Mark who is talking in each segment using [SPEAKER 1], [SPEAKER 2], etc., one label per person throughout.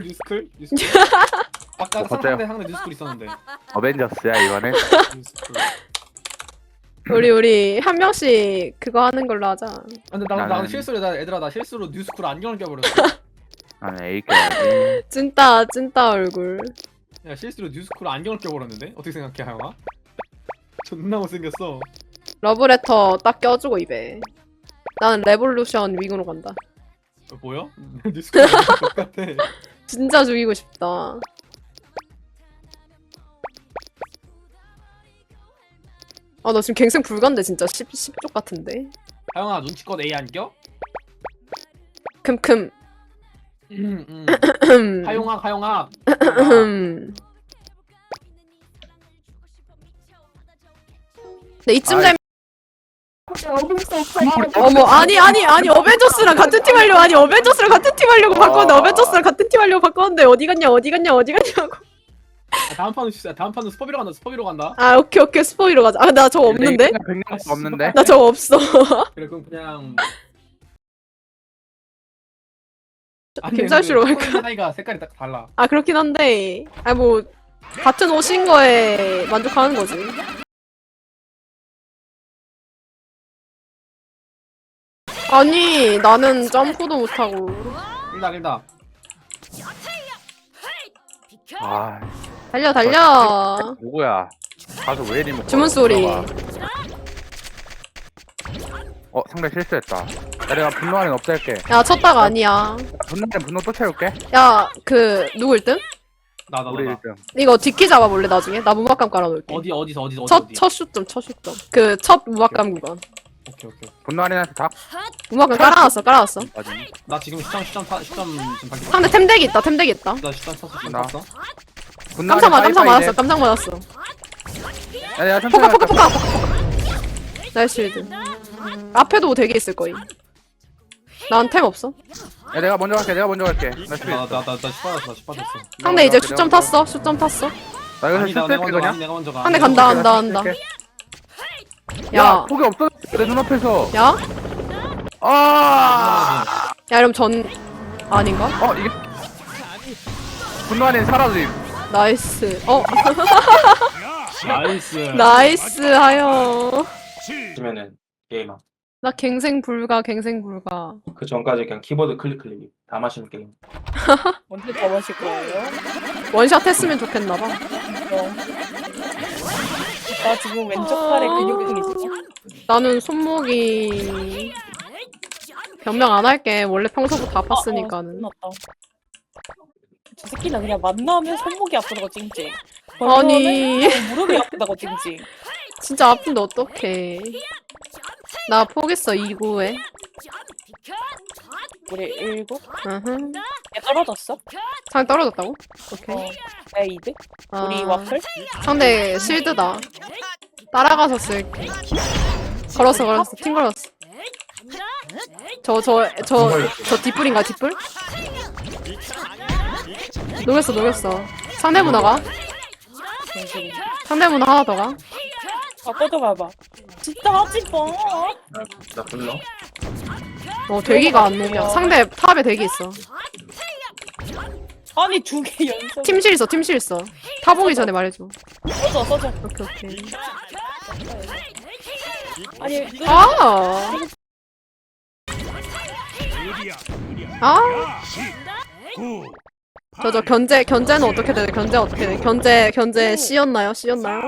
[SPEAKER 1] 뉴스쿨 뉴스쿨 뉴스쿨 아까
[SPEAKER 2] 어, 갑자기-
[SPEAKER 1] 상대 상대 뉴스쿨 있었는데
[SPEAKER 2] 어벤져스야 이번엔
[SPEAKER 1] 뉴스쿨
[SPEAKER 3] 우리 우리 한 명씩 그거 하는 걸로 하자.
[SPEAKER 1] 아, 근데 나, 나
[SPEAKER 2] 나는-
[SPEAKER 1] 실수로 나 얘들아 나 실수로 뉴스쿨 안경을 껴버렸어
[SPEAKER 2] A 껴야지
[SPEAKER 3] 찐따 찐따 얼굴.
[SPEAKER 1] 야 실수로 뉴스쿨 안경을 껴버렸는데 어떻게 생각해 하영아? 존나 못생겼어
[SPEAKER 3] 러브레터 딱 껴주고 입에. 나는 레볼루션 윙으로 간다.
[SPEAKER 1] 어, 뭐야? 뉴스쿨 똑같아
[SPEAKER 3] 진짜 죽이고 싶다. 아, 나 지금 갱생 불가인데 진짜 10, 10쪽 같은데.
[SPEAKER 1] 하영아 눈치껏 A 안 껴?
[SPEAKER 3] 큼큼.
[SPEAKER 1] 음, 음.
[SPEAKER 3] 음.
[SPEAKER 1] 하용아 하용아
[SPEAKER 3] 음. 근데 이쯤
[SPEAKER 2] 아이.
[SPEAKER 3] 되면 어머 아니 아니 아니 어벤져스랑 같은 팀 하려고 아니 어벤져스랑 같은 팀 하려고 바꿨는데
[SPEAKER 2] 아.
[SPEAKER 3] 어벤져스랑 같은 팀 하려고 바꿨는데 어디 갔냐 어디 갔냐 어디 갔냐고.
[SPEAKER 1] 아, 다음 판은 진짜 다음 판은 스퍼비로 간다 스퍼비로 간다.
[SPEAKER 3] 아 오케이 오케이 스포이로 가자. 아 나 저거 없는데?
[SPEAKER 2] 백년도 없는데?
[SPEAKER 3] 나 저거 없어.
[SPEAKER 1] 그래 그럼 그냥.
[SPEAKER 3] 김살씨로 갈까?
[SPEAKER 1] 나이가 색깔이 딱 달라.
[SPEAKER 3] 아 그렇긴 한데 아 뭐 같은 옷인 거에 만족하는 거지 아니 나는 점프도 못하고.
[SPEAKER 1] 일다 일다
[SPEAKER 2] 아
[SPEAKER 3] 달려 달려.
[SPEAKER 2] 누구야? 가서 왜 이리
[SPEAKER 3] 주문 소리.
[SPEAKER 2] 어 상대 실수했다. 야 내가 분노하는 없앨게.
[SPEAKER 3] 야 쳤다가 아니야.
[SPEAKER 2] 분노는 분노 또 채울게.
[SPEAKER 3] 야 그 누구 1등?
[SPEAKER 1] 나나
[SPEAKER 2] 우리
[SPEAKER 1] 나.
[SPEAKER 2] 1등.
[SPEAKER 3] 이거 뒷키 잡아볼래 나중에? 나 무막감 깔아놓을게.
[SPEAKER 1] 어디 어디서 어디서 어디
[SPEAKER 3] 첫,
[SPEAKER 1] 어디?
[SPEAKER 3] 첫 슛점 첫 슛점 그첫 무막감 구간
[SPEAKER 1] 오케이 오케이.
[SPEAKER 2] 분노하는한테 다?
[SPEAKER 3] 무막감 깔아놨어 깔아놨어.
[SPEAKER 1] 나 지금 시점 시점 타 시점 지금 발견
[SPEAKER 3] 상대 템덱이 있다 템덱이 있다.
[SPEAKER 1] 나 시점 탔어 지금
[SPEAKER 2] 나.
[SPEAKER 1] 탔어?
[SPEAKER 3] 깜짝 맞 깜짝 맞았어 깜짝 맞았어.
[SPEAKER 2] 야 내가
[SPEAKER 3] 포카 포카 포카 포카! 나이스 쉴드. 앞에도 되게 있을 거임. 난 템 없어.
[SPEAKER 2] 야 내가 먼저 갈게 내가 먼저 갈게. 나 실수
[SPEAKER 1] 나나 나나 시빠졌어 나 시빠졌어.
[SPEAKER 3] 상대 이제 슛점 탔어 슛점 탔어.
[SPEAKER 2] 나 여기서
[SPEAKER 1] 아니 나 내가 먼저 가
[SPEAKER 2] 그냥.
[SPEAKER 1] 내가 먼저 가.
[SPEAKER 3] 상대
[SPEAKER 1] 내가
[SPEAKER 3] 간다. 간다. 간다
[SPEAKER 2] 야.
[SPEAKER 3] 야
[SPEAKER 2] 폭이 없어 내 눈앞에서.
[SPEAKER 3] 야?
[SPEAKER 2] 아!
[SPEAKER 3] 야 그럼 전 아닌가?
[SPEAKER 2] 어 이게 분노하는 사라짐.
[SPEAKER 3] 나이스. 어?
[SPEAKER 1] 나이스.
[SPEAKER 3] 나이스 하여.
[SPEAKER 4] 면은 게임
[SPEAKER 3] 나 갱생 불가 갱생 불가.
[SPEAKER 4] 그 전까지 그냥 키보드 클릭 클릭 다 마시는 게임.
[SPEAKER 5] 언제 더 마실 거예요?
[SPEAKER 3] 원샷 했으면 좋겠나봐.
[SPEAKER 5] 어. 나 지금 왼쪽 팔에 근육통이 있어.
[SPEAKER 3] 나는 손목이 변명 안 할게 원래 평소부터 아팠으니까는
[SPEAKER 5] 어, 어, 저 새끼는 그냥 만나면 손목이 아프다고 찡찡.
[SPEAKER 3] 아니.
[SPEAKER 5] 무릎이 아프다고 찡찡.
[SPEAKER 3] 진짜 아픈데 어떡해 나 포기했어 2구에
[SPEAKER 5] 우리 일곱?
[SPEAKER 3] 으흠.
[SPEAKER 5] 얘 떨어졌어?
[SPEAKER 3] 상이 떨어졌다고? 오케이
[SPEAKER 5] 어. 내 이득? 우리
[SPEAKER 3] 아,
[SPEAKER 5] 와플?
[SPEAKER 3] 상대 실드다 따라가서 쓸게 걸었어 걸었어 팀 걸었어 저 저 저 저 뒷불인가 뒷불? 녹였어 녹였어 상대 문화가. 상대 문화 하나 더가
[SPEAKER 5] 아 꺼져봐봐. 진짜 하지 마.
[SPEAKER 4] 나 불러
[SPEAKER 3] 어 대기가 안 녹여 상대 탑에 대기 있어
[SPEAKER 5] 아니 두 개 연속.
[SPEAKER 3] 팀실 있어 팀실 있어 탑 오기 전에 말해줘
[SPEAKER 5] 써줘 써줘.
[SPEAKER 3] 오케이 오케이
[SPEAKER 5] 아니
[SPEAKER 3] 그아 아, 저, 저, 견제, 견제는 어떻게 되네? 견제 어떻게 돼? 견제, 견제 C였나요? C였나요?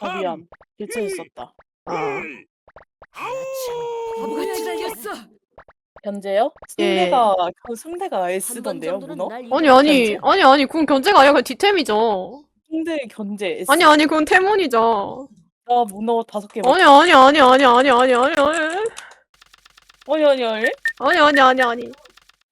[SPEAKER 5] 아, 미안. 일치했었다.
[SPEAKER 3] 아,
[SPEAKER 5] 현재요?
[SPEAKER 3] 예.
[SPEAKER 5] 승대가 그 승대가 S던데요 문어?
[SPEAKER 3] 아니, 아니, 아니, 아니, 그건 견제가 아니라 그냥 디템이죠.
[SPEAKER 5] 승대 견제 S.
[SPEAKER 3] 아니, 아니, 그건 태문이죠.
[SPEAKER 5] 나 문어 다섯 개.
[SPEAKER 3] 아니, 아니, 아니, 아니, 아니, 아니, 아니, 아니,
[SPEAKER 5] 아니 아니 아니
[SPEAKER 3] 아니, 아니, 아니, 아니.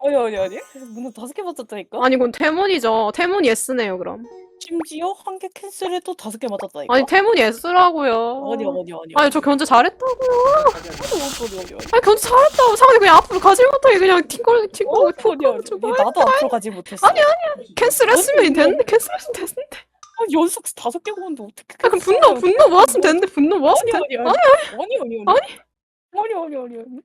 [SPEAKER 5] 아니 아니 아니 문어 다섯 개 맞았다니까.
[SPEAKER 3] 아니, 그건 태문이죠. 태문이 S네요, 그럼.
[SPEAKER 5] 심지어 한 개 캔슬해도 다섯 개 맞았다니까.
[SPEAKER 3] 아니, 태문이 S라고요.
[SPEAKER 5] 아니 아니 아니.
[SPEAKER 3] 아니, 저 견제 잘했다고요.
[SPEAKER 5] 아니 아니 아니.
[SPEAKER 3] 아니, 견제 잘했다고. 상대 그냥 앞으로 가지 못하게 그냥 튕걸,
[SPEAKER 5] 어, 아니 아니. 나도 앞으로 가지 못했어.
[SPEAKER 3] 아니, 캔슬했으면 됐는데, 캔슬했으면 됐는데.
[SPEAKER 5] 아니, 연속 다섯 개 보는데 어떻게?
[SPEAKER 3] 아, 그럼 분노, 분노 모았으면 됐는데, 분노 모았으면
[SPEAKER 5] 아니
[SPEAKER 3] 됐
[SPEAKER 5] 아니 아니 아니 아니 아니 아니 아니 아니 아니.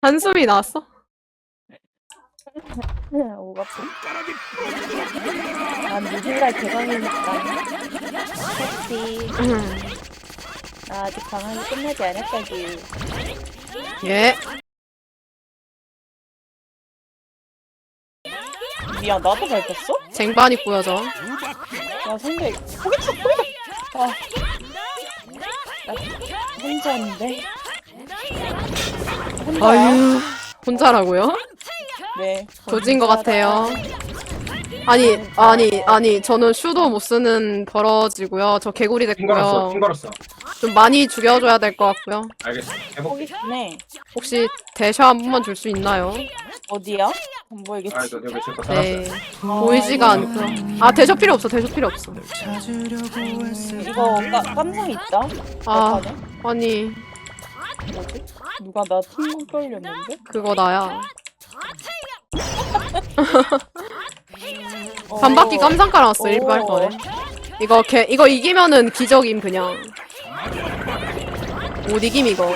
[SPEAKER 3] 한숨이 나왔어?
[SPEAKER 5] 오가프. 난 누군가 개강이니까. 혹시
[SPEAKER 3] 음.
[SPEAKER 5] 나 아직 방학이 끝나지 않았다고.
[SPEAKER 3] 예.
[SPEAKER 5] 미안 나도 밟혔어?
[SPEAKER 3] 쟁반이 보여져.
[SPEAKER 5] 야 상대 포기했어 포기했어. 아. 나 혼자인데. 혼자야?
[SPEAKER 3] 아유. 혼자라고요?
[SPEAKER 5] 네.
[SPEAKER 3] 조진 것 같아요. 아니, 아니, 아니, 저는 슈도 못 쓰는 버러지고요. 저 개구리
[SPEAKER 4] 튕걸었어
[SPEAKER 3] 됐고요.
[SPEAKER 4] 튕걸었어
[SPEAKER 3] 좀 많이 죽여줘야 될 것 같고요.
[SPEAKER 4] 알겠어 해볼게
[SPEAKER 5] 포기네.
[SPEAKER 3] 혹시 대셔 한 번만 줄 수 있나요?
[SPEAKER 5] 어디야? 안 보이겠지.
[SPEAKER 4] 아 이거 내가 제거 살았어
[SPEAKER 3] 네. 보이지가 않죠. 아, 대셔 필요 없어, 대셔 필요 없어.
[SPEAKER 5] 이거 까, 깜상 있다.
[SPEAKER 3] 아? 아니,
[SPEAKER 5] 뭐지? 누가 나 팀 끌렸는데?
[SPEAKER 3] 그거 나야.
[SPEAKER 5] 어.
[SPEAKER 3] 반바퀴 깜상 깔아놨어,
[SPEAKER 5] 오.
[SPEAKER 3] 일발 거에. 이거 개, 이거 이기면은 기적임, 그냥. 못 이김, 이거.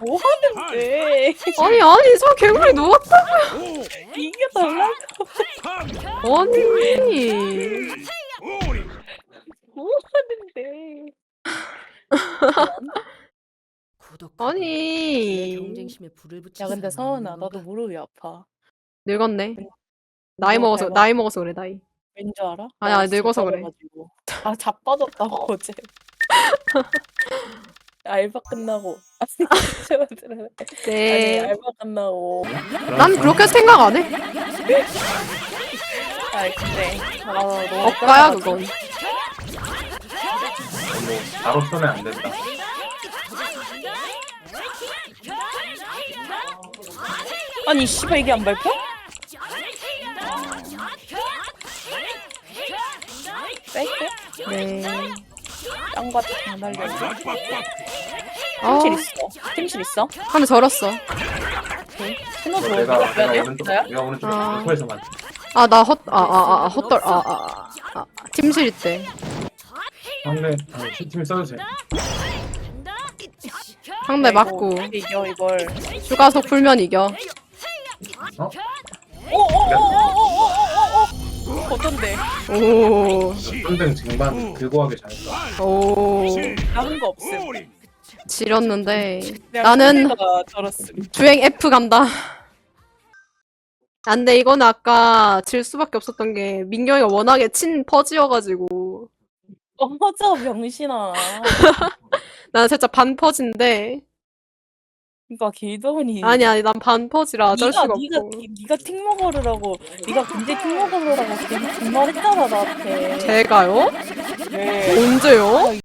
[SPEAKER 5] 뭐 하는데?
[SPEAKER 3] 아니, 아니, 저 개구리 누웠다.
[SPEAKER 5] 이게 달라고
[SPEAKER 3] 아니.
[SPEAKER 5] 뭐 하는데?
[SPEAKER 3] 아니.
[SPEAKER 6] 경쟁심에 불을 붙이지
[SPEAKER 5] 야 근데 서은아 나도
[SPEAKER 6] 건가?
[SPEAKER 5] 무릎이 아파.
[SPEAKER 3] 늙었네. 나이
[SPEAKER 5] 뭐
[SPEAKER 3] 먹어서,
[SPEAKER 5] 닮아?
[SPEAKER 3] 나이 먹어서 그래, 나이.
[SPEAKER 5] 왠줄 알아?
[SPEAKER 3] 아니,
[SPEAKER 5] 나
[SPEAKER 3] 아니, 늙어서 그래.
[SPEAKER 5] 자빠져가지고. 아 자빠졌다고 어제. 알바 끝나고 아니 제발들은 아니
[SPEAKER 3] 네.
[SPEAKER 5] 알바 끝나고
[SPEAKER 3] 난 그렇게 생각 안 해.
[SPEAKER 5] 아 근데 아 너무
[SPEAKER 3] 억가야, 그건.
[SPEAKER 4] 뭐 바로 쏘면 안 된다
[SPEAKER 5] 아니 씨발 이게 안 밟혀? 뺄게
[SPEAKER 3] 네.
[SPEAKER 5] 짱과 장 날려
[SPEAKER 3] 아,
[SPEAKER 5] 팀실 있어 팀실 있어
[SPEAKER 3] 하늘 절었어.
[SPEAKER 5] 신호 줘
[SPEAKER 4] 내가
[SPEAKER 5] 이거
[SPEAKER 4] 내가
[SPEAKER 5] 돼?
[SPEAKER 4] 오른쪽? 내가 오른쪽
[SPEAKER 3] 아. 아, 나 헛, 아, 아, 아, 헛돌, 아, 아, 아, 아, 팀실 있대.
[SPEAKER 4] 상대 아, 팀이 써주세요
[SPEAKER 3] 상대 맞고.
[SPEAKER 5] 이겨 이걸
[SPEAKER 3] 휴가속 풀면 이겨.
[SPEAKER 5] 어떤데
[SPEAKER 3] 오,
[SPEAKER 4] 쫀등 쟁반 들고 가길 잘했어
[SPEAKER 3] 오.
[SPEAKER 5] 나는 거 없음
[SPEAKER 3] 지렸는데.
[SPEAKER 5] 내가
[SPEAKER 3] 나는
[SPEAKER 5] 저랬음
[SPEAKER 3] 주행 F 간다. 안 돼, 이거는 아까 질 수밖에 없었던 게, 민경이가 워낙에 친 퍼지여가지고.
[SPEAKER 5] 어머저 병신아
[SPEAKER 3] 난 살짝 반 퍼진데.
[SPEAKER 5] 그니까 길더니
[SPEAKER 3] 아니, 아니, 난 반 퍼지라 어쩔
[SPEAKER 5] 네가
[SPEAKER 3] 수가
[SPEAKER 5] 네가
[SPEAKER 3] 없고.
[SPEAKER 5] 네가 틱먹어르라고 네가 근데 틱먹어르라고 괜히 분말했잖아 나한테
[SPEAKER 3] 제가요?
[SPEAKER 5] 네
[SPEAKER 3] 언제요?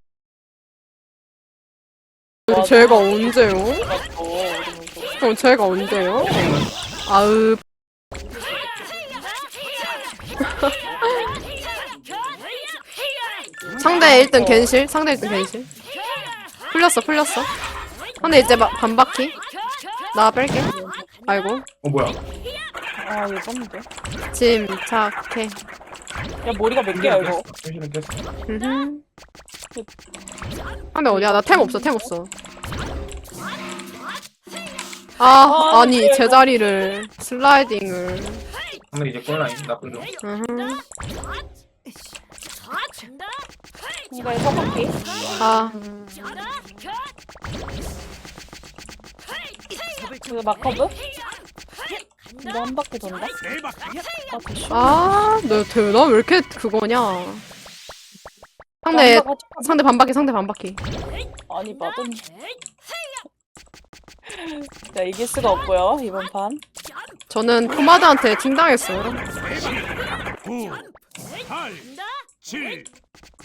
[SPEAKER 5] 맞아.
[SPEAKER 3] 제가 언제요?
[SPEAKER 5] 이러면서
[SPEAKER 3] 그럼 제가 언제요? 아으 상대 1등 겐실? 상대 1등 겐실? 풀렸어 풀렸어 상대 이제 마, 반바퀴? 나 뺄게. 아이고.
[SPEAKER 4] 어 뭐야?
[SPEAKER 5] 아 이거 뭔데?
[SPEAKER 3] 침착해.
[SPEAKER 5] 야 머리가 몇 개야 이거?
[SPEAKER 4] 깼어
[SPEAKER 3] 음흠. 상대 어디야? 나 템 없어 템 없어. 아 아니 제자리를 슬라이딩을.
[SPEAKER 4] 상대 이제 골라인 나쁜 놈.
[SPEAKER 3] 음흠.
[SPEAKER 5] 이거 서바퀴
[SPEAKER 3] 아.
[SPEAKER 5] 이거 마커브? 이거 한 바퀴 돈다? 아
[SPEAKER 3] 아, 너 대 나 왜 이렇게 그거냐? 상대 상대 반바퀴 상대 반바퀴.
[SPEAKER 5] 아니 맞은 자 이길 수가 없고요 이번 판.
[SPEAKER 3] 저는 포마드한테 팀당했어요.
[SPEAKER 7] 9, 8, 7,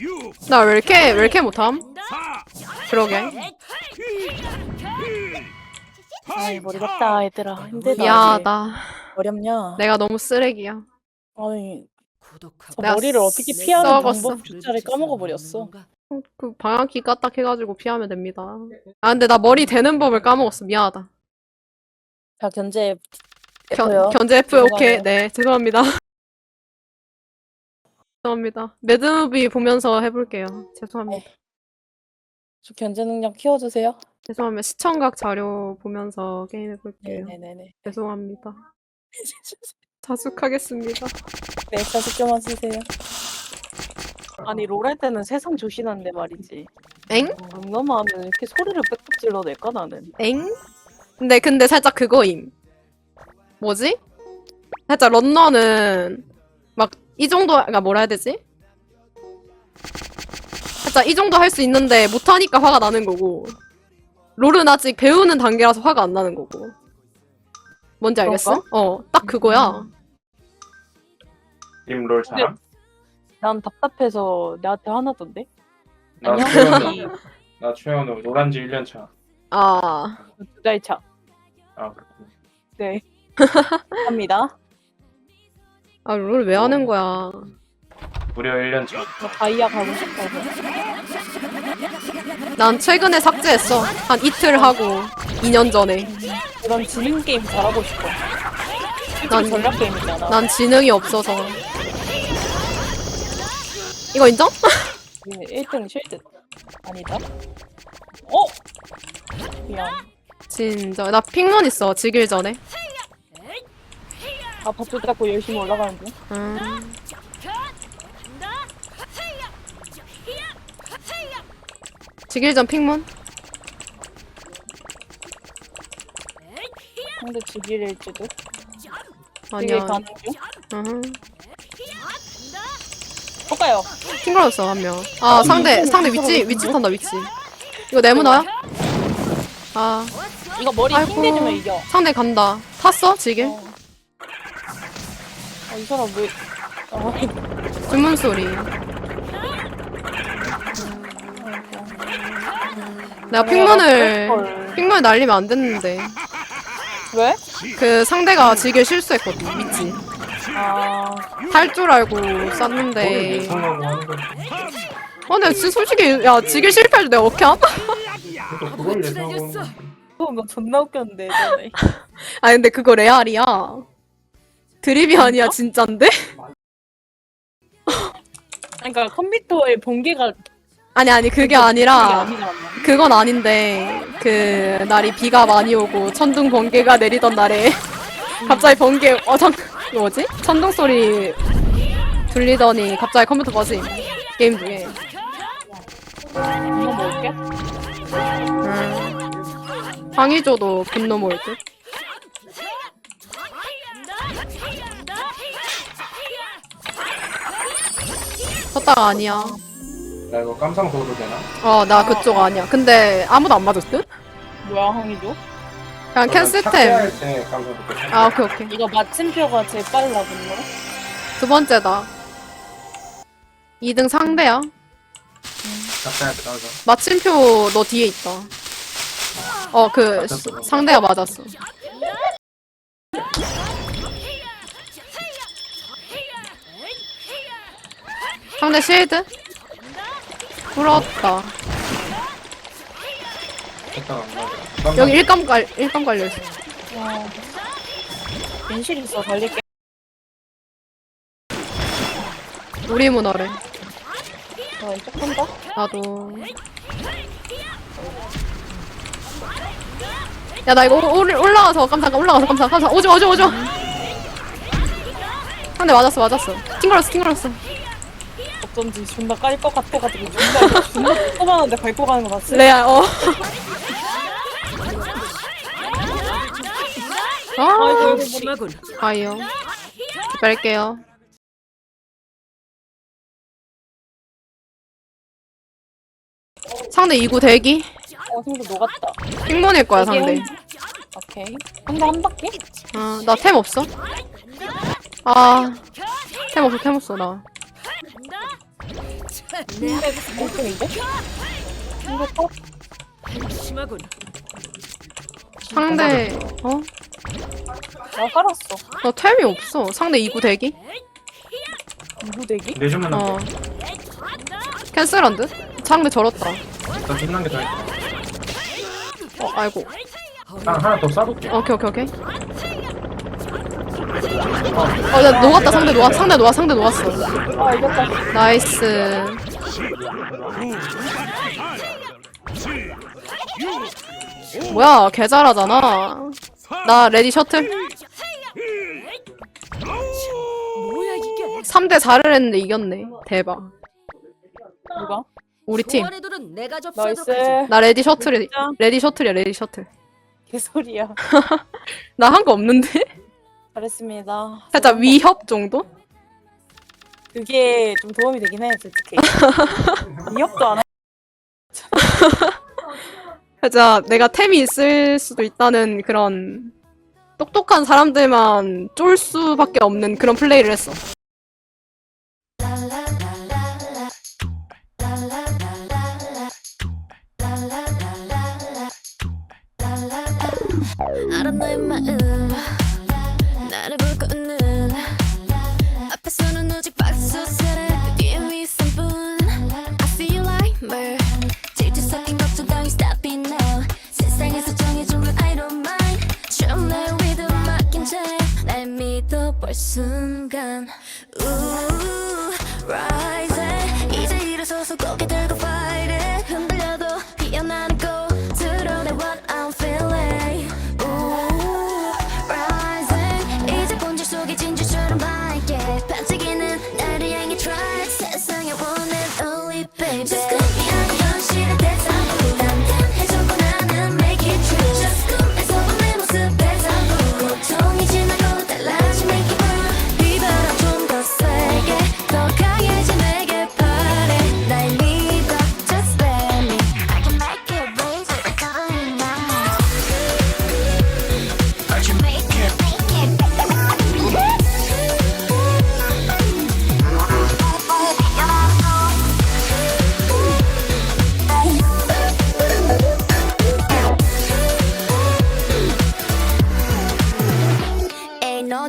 [SPEAKER 7] 6,
[SPEAKER 3] 나 왜 이렇게 왜 이렇게 못함?
[SPEAKER 7] 4,
[SPEAKER 3] 그러게.
[SPEAKER 7] 1,
[SPEAKER 5] 아이 모르겠다 얘들아 힘들다
[SPEAKER 3] 미안하다.
[SPEAKER 5] 어렵냐
[SPEAKER 3] 내가 너무 쓰레기야.
[SPEAKER 5] 아니 저
[SPEAKER 3] 내가
[SPEAKER 5] 머리를 어떻게. 피하는
[SPEAKER 3] 썩었어.
[SPEAKER 5] 방법 숫자를 까먹어버렸어
[SPEAKER 3] 그 방향키 까딱 해가지고 피하면 됩니다. 아 근데 나 머리 대는 법을 까먹었어. 미안하다.
[SPEAKER 5] 자 견제 F요
[SPEAKER 3] 견, 견제 F 오케이.
[SPEAKER 5] 네
[SPEAKER 3] 죄송합니다. 죄송합니다. 매드무비 보면서 해볼게요. 죄송합니다.
[SPEAKER 5] 저 견제 능력 키워주세요.
[SPEAKER 3] 죄송합니다. 시청각 자료 보면서 게임해볼게요.
[SPEAKER 5] 네네네네.
[SPEAKER 3] 죄송합니다. 자숙하겠습니다.
[SPEAKER 5] 네, 자식 좀만 쓰세요. 아니 롤할 때는 세상 조신한데 말이지.
[SPEAKER 3] 엥?
[SPEAKER 5] 런너만 하면 이렇게 소리를 빽빽 질러낼까 나는.
[SPEAKER 3] 엥? 근데 근데 살짝 그거임. 뭐지? 살짝 런너는 막 이 정도 그러니까 뭐라 해야 되지? 살짝 이 정도 할 수 있는데 못하니까 화가 나는 거고 롤은 아직 배우는 단계라서 화가 안 나는 거고 뭔지 알겠어? 어, 딱 그거야.
[SPEAKER 4] 님롤 잘함?
[SPEAKER 5] 난 답답해서 내한테 화나던데.
[SPEAKER 4] 나
[SPEAKER 5] 아니
[SPEAKER 4] 최현우 나 최현우 노란지 1년 차.
[SPEAKER 3] 아,
[SPEAKER 5] 두 달 차.
[SPEAKER 4] 아 그렇군.
[SPEAKER 5] 네. 합니다.
[SPEAKER 3] 아 롤 왜 하는 거야?
[SPEAKER 4] 무려 1년 차.
[SPEAKER 5] 저 다이아 가고 싶어서.
[SPEAKER 3] 난 최근에 삭제했어. 한 이틀 하고 2년 전에.
[SPEAKER 5] 이런 지능 게임 잘하고 싶어.
[SPEAKER 3] 난-
[SPEAKER 5] 난 전략 게임이잖아.
[SPEAKER 3] 난 지능이 없어서. 이거 인정?
[SPEAKER 5] 1등 실드. 아니다. 어? 미안.
[SPEAKER 3] 진짜 나 핑몬 있어 지길 전에.
[SPEAKER 5] 아, 밥도 닦고 열심히 올라가는 중.
[SPEAKER 3] 음. 지길 전 핑몬?
[SPEAKER 5] 상대 지길일지도. 지길
[SPEAKER 3] 아니야.
[SPEAKER 5] 가는 중.
[SPEAKER 3] 음.
[SPEAKER 5] 볼까요?
[SPEAKER 3] 핑거였어 한 명. 아 상대 상대 위치 위치 탄다 위치. 이거 네모나야? 아
[SPEAKER 5] 이거 머리
[SPEAKER 3] 아이고.
[SPEAKER 5] 힘내주면 이겨.
[SPEAKER 3] 상대 간다. 탔어 지길?
[SPEAKER 5] 어. 아, 이 사람 왜. 아,
[SPEAKER 3] 주문 소리. 내가 핑몬을
[SPEAKER 5] 걸.
[SPEAKER 3] 핑몬을 날리면 안 됐는데
[SPEAKER 5] 왜?
[SPEAKER 3] 그 상대가 지길 실수했거든 위치.
[SPEAKER 5] 아,
[SPEAKER 3] 할 줄 알고 쐈는데.
[SPEAKER 4] 하는 거.
[SPEAKER 3] 어, 근데 진짜 솔직히 야 지길 실패해도 내가 어떻게 함?
[SPEAKER 4] 그러니까 그걸 예상하고 하는 거.
[SPEAKER 5] 그거 너 존나 웃겼는데, 예전에.
[SPEAKER 3] 아 근데 그거 레알이야. 드립이 아니야 진짠데?
[SPEAKER 5] 그러니까 컴퓨터에 번개가
[SPEAKER 3] 아니 아니 그게 아니라. 그건 아닌데 그 날이 비가 많이 오고 천둥 번개가 내리던 날에 갑자기 번개 어장 뭐지? 천둥 소리 들리더니 갑자기 컴퓨터 꺼짐 게임 중에.
[SPEAKER 5] 이거 먹을게.
[SPEAKER 3] 음. 황희조도 분노 모을 듯. 섰다가 아니야.
[SPEAKER 4] 나 이거 깜상 도도 되나?
[SPEAKER 3] 어, 나 그쪽 아니야. 근데 아무도 안 맞을 듯?
[SPEAKER 5] 뭐야, 항이죠?
[SPEAKER 3] 그냥 캔슬템.
[SPEAKER 4] 때 깜상 도도.
[SPEAKER 3] 아, 오케이, 오케이.
[SPEAKER 5] 이거 마침표가 제일 빨라, 분노.
[SPEAKER 3] 두 번째다. 2등 상대야.
[SPEAKER 4] 깜상.
[SPEAKER 3] 마침표 너 뒤에 있다. 어, 그, 시- 상대가 맞았어. 상대 실드? 부러웠다.
[SPEAKER 4] 했다가 안 맞아.
[SPEAKER 3] 여기 일감 깔, 일감 깔려있어.
[SPEAKER 5] 와. 인실 있어, 달릴게.
[SPEAKER 3] 우리 문화래.
[SPEAKER 5] 저 왼쪽 한다?
[SPEAKER 3] 나도. 야, 나 이거 올, 올라가서 깜짝, 올라가서 깜짝, 깜짝. 오지 마, 오지 마, 오지 마. 상대 맞았어, 맞았어. 팅걸었어, 팅걸었어.
[SPEAKER 5] 어쩐지 존나 깔것 같아가지고 존나 존나 조그만한데 밟고 가는 거 봤어?
[SPEAKER 3] 레알, 어. 아,
[SPEAKER 5] 머리
[SPEAKER 3] 아이요. 뺄게요. 상대 2구 대기?
[SPEAKER 5] 어 상대 녹았다
[SPEAKER 3] 핑몬일 거야, 상대.
[SPEAKER 5] 오케이 상대 한 바퀴?
[SPEAKER 3] 아, 나 템 없어? 아, 템 없어, 템 없어, 나.
[SPEAKER 5] 상대 1등인데? 상대 top?
[SPEAKER 3] 상대, 어?
[SPEAKER 5] 나 살았어
[SPEAKER 3] 나 템이 없어. 상대 2구 대기?
[SPEAKER 5] 누구 대기?
[SPEAKER 4] 내주면 안
[SPEAKER 3] 어.
[SPEAKER 4] 돼.
[SPEAKER 3] 캔슬한 듯? 상대 절었다.
[SPEAKER 4] 나 존나 게더 있다.
[SPEAKER 3] 어, 아이고.
[SPEAKER 4] 아, 하나 더 쏴볼게.
[SPEAKER 3] 오케이, 오케이, 오케이. 어, 나 녹았다, 상대 녹았, 상대 녹았, 상대 녹았어.
[SPEAKER 5] 아 이겼다
[SPEAKER 3] 나이스. 뭐야 개 잘하잖아 나 레디 셔틀
[SPEAKER 6] 뭐야 이게?
[SPEAKER 3] 3대 4를 했는데 이겼네 대박
[SPEAKER 5] 누가?
[SPEAKER 3] 우리 팀나
[SPEAKER 6] 소원의 내가 접수하도록
[SPEAKER 5] 나이스.
[SPEAKER 6] 하지.
[SPEAKER 3] 레디 셔틀이? 레디 셔틀이야 레디 셔틀
[SPEAKER 5] 개소리야.
[SPEAKER 3] 나 한 거 없는데
[SPEAKER 5] 잘했습니다.
[SPEAKER 3] 살짝 위협 정도
[SPEAKER 5] 그게 좀 도움이 되긴 해, 솔직히. 위협도 안 해.
[SPEAKER 3] 살짝 내가 템이 있을 수도 있다는 그런 똑똑한 사람들만 쫄 수밖에 없는 그런 플레이를 했어
[SPEAKER 6] 알아 너의 마음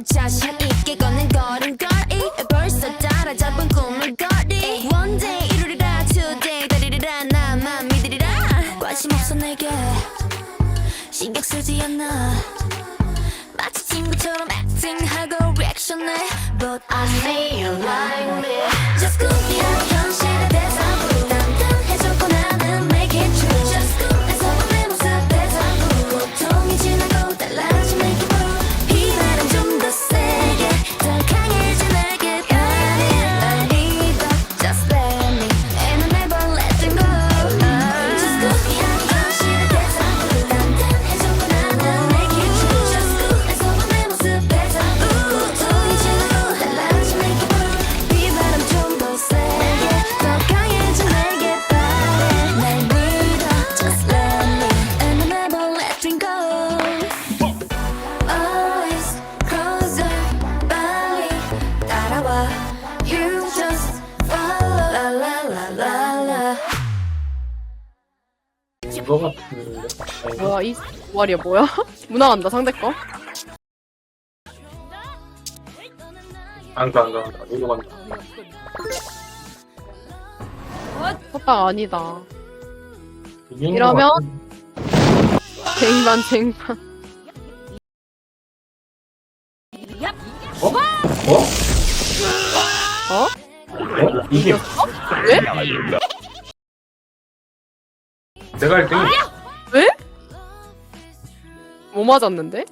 [SPEAKER 6] 자신 있게 걷는 걸음걸이 벌써 따라잡은 꿈을 거리. One day 이루리라 Today 다리리라 나만 믿으리라. 관심 없어 내게. 신경 쓰지 않아. 마치 친구처럼 acting하고 reaction해. But I you like me. Just 꿈이야 현실
[SPEAKER 3] 뭐야 이 와리야 뭐야 문화간다 상대 거
[SPEAKER 4] 안가 안가 안가. 이거 간다.
[SPEAKER 3] 헛다가 아니다
[SPEAKER 4] 이긴
[SPEAKER 3] 이러면?
[SPEAKER 4] 같은데.
[SPEAKER 3] 쟁반 쟁반
[SPEAKER 4] 어?
[SPEAKER 3] 어?
[SPEAKER 4] 어? 이게
[SPEAKER 3] 왜?
[SPEAKER 4] 내가 1등이
[SPEAKER 3] 뭐 맞았는데?